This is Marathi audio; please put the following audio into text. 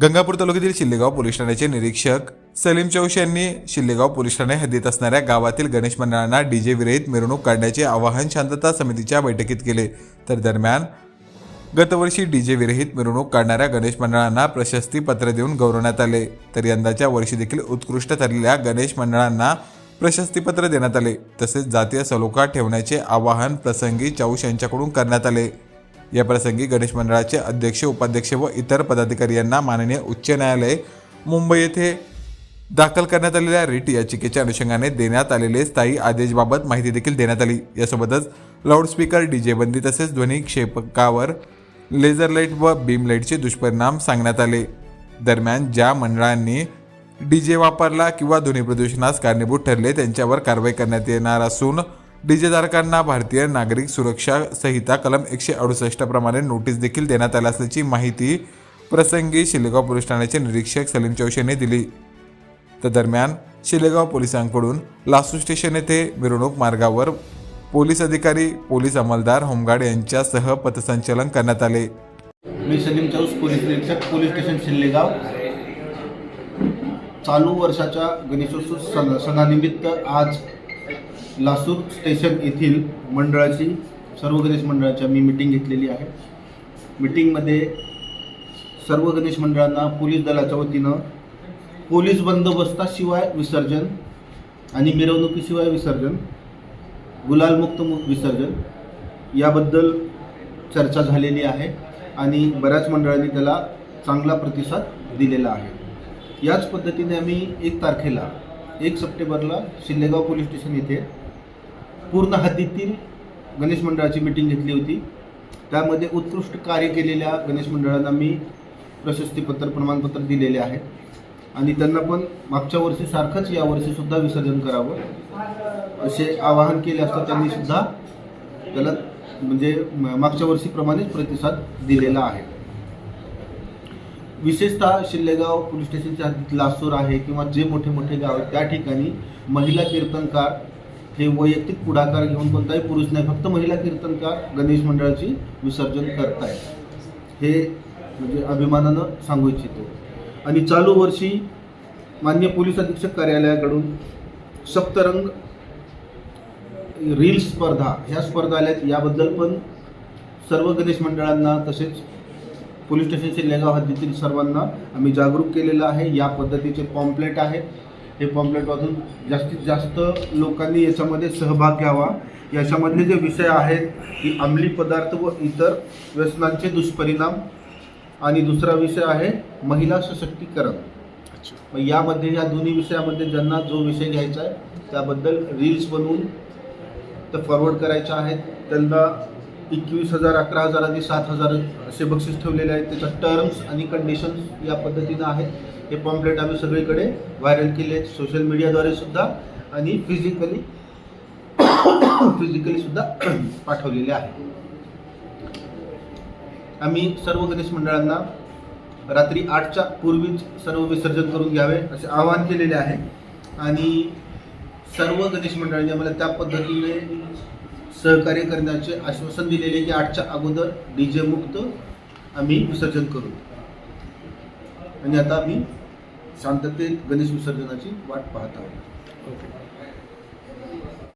गंगापूर तालुक्यातील शिल्लेगाव पोलीस ठाण्याचे निरीक्षक सलीम चौश यांनी शिल्लेगाव पोलीस ठाणे हद्दीत असणाऱ्या गावातील गणेश मंडळांना डीजे विरहित मिरवणूक काढण्याचे आवाहन शांतता समितीच्या बैठकीत केले. तर दरम्यान गतवर्षी डीजे विरहित मिरवणूक काढणाऱ्या गणेश मंडळांना प्रशस्ती पत्र देऊन गौरवण्यात आले. तर यंदाच्या वर्षी देखील उत्कृष्ट ठरलेल्या गणेश मंडळांना प्रशस्तीपत्र देण्यात आले. तसेच जातीय सलोखा ठेवण्याचे आवाहन प्रसंगी चौश यांच्याकडून करण्यात आले. याप्रसंगी गणेश मंडळाचे अध्यक्ष उपाध्यक्ष व इतर पदाधिकारी यांना माननीय उच्च न्यायालय मुंबई येथे दाखल करण्यात आलेल्या रिट याचिकेच्या अनुषंगाने देण्यात आलेले स्थायी आदेशबाबत माहिती देखील देण्यात आली. यासोबतच लाऊडस्पीकर डीजे बंदी तसेच ध्वनी क्षेपकावर लेझर लाइट व बीम लाईटचे दुष्परिणाम सांगण्यात आले. दरम्यान ज्या मंडळांनी डीजे वापरला किंवा ध्वनी प्रदूषणास कारणीभूत ठरले त्यांच्यावर कारवाई करण्यात येणार असून डीजेधारकांना भारतीय नागरिक सुरक्षा संहिता कलम एकशे अडुसष्ट प्रमाणे नोटीस देखील देण्यात आली असल्याची माहिती प्रसंगी शिलेगाव पोलीस ठाण्याचे निरीक्षक सलीम चौश यांनी दिली. तर दरम्यान शिलेगाव पोलिसांकडून लासू स्टेशन येथे मिरवणूक मार्गावर पोलीस अधिकारी पोलीस अंमलदार होमगार्ड यांच्यासह पथसंचलन करण्यात आले. मी सलीम चौस पोलीस निरीक्षक पोलीस स्टेशन शिल्लेगाव चालू वर्षाच्या गणेशोत्सव सणानिमित्त आज लासूर स्टेशन येथील मंडळाची सर्व गणेश मंडळाची मी मिटिंग घेतलेली आहे. मिटिंगमध्ये सर्व गणेश मंडळांना पोलीस दलाच्या वतीनं पोलीस बंदोबस्ताशिवाय विसर्जन आणि मिरवणुकीशिवाय विसर्जन गुलालमुक्त विसर्जन याबद्दल चर्चा झालेली आहे आणि बऱ्याच मंडळांनी त्याला चांगला प्रतिसाद दिलेला आहे. याच पद्धतीने आम्ही एक तारखेला एक सप्टेंबरला शिल्लेगाव पोलीस स्टेशन येथे पूर्ण हद्दीतील गणेश मंडळाची मिटिंग घेतली होती. त्यामध्ये उत्कृष्ट कार्य केलेल्या गणेश मंडळांना मी प्रशस्तीपत्र प्रमाणपत्र दिलेले आहे. आणि त्यांना पण मागच्या वर्षी सारखंच यावर्षीसुद्धा विसर्जन करावं असे आवाहन केले असता त्यांनी सुद्धा त्याला म्हणजे मागच्या वर्षीप्रमाणेच प्रतिसाद दिलेला आहे. विशेषतः शिल्लेगाव पोलीस स्टेशनच्या हद्दीत लासूर आहे किंवा जे मोठे मोठे गाव आहेत त्या ठिकाणी महिला कीर्तनकार हे वैयक्तिक पुढाकार घेऊन कोणताही पुरुष नाही फक्त महिला कीर्तनकार गणेश मंडळाची विसर्जन करतायत. हे म्हणजे अभिमानानं सांगू इच्छितो. आणि चालू वर्षी मान्य पोलीस अधीक्षक कार्यालयाकडून सप्तरंग रील स्पर्धा ह्या स्पर्धा आल्यात. याबद्दल पण सर्व गणेश मंडळांना तसेच पोलीस स्टेशनचे लेगाव हद्दीतील सर्वांना आम्ही जागरूक केलेलं आहे. या पद्धतीचे पॉम्प्लेट आहेत. हे पॉम्पलेट वाचून जास्तीत जास्त लोकांनी याच्यामध्ये सहभाग घ्यावा. याच्यामधले जे विषय आहेत की अंमली पदार्थ व इतर व्यसनांचे दुष्परिणाम. आणि दुसरा विषय आहे महिला सशक्तीकरण. मग यामध्ये या दोन्ही विषयामध्ये ज्यांना जो विषय घ्यायचा आहे त्याबद्दल रील्स बनवून तर फॉरवर्ड करायच्या आहेत. त्यांना एकवीस हजार अकरा हजार आणि सात हजार असे बक्षीस ठेवलेले आहेत. त्याच्या टर्म्स आणि कंडिशन्स या पद्धतीनं आहेत. हे पॉम्पलेट आम्ही सगळीकडे व्हायरल केले आहेत. सोशल मीडियाद्वारे सुद्धा आणि फिजिकली फिजिकली सुद्धा पाठवलेले आहे. आम्ही सर्व गणेश मंडळांना रात्री आठच्या पूर्वीच सर्व विसर्जन करून घ्यावे असे आवाहन केलेले आहे. आणि सर्व गणेश मंडळांनी आम्हाला त्या पद्धतीने सहकार्य करण्याचे आश्वासन दिलेले की आठच्या अगोदर डी जे मुक्त आम्ही विसर्जन करू. आणि आता आम्ही शांततेत गणेश विसर्जनाची वाट पाहत आहोत.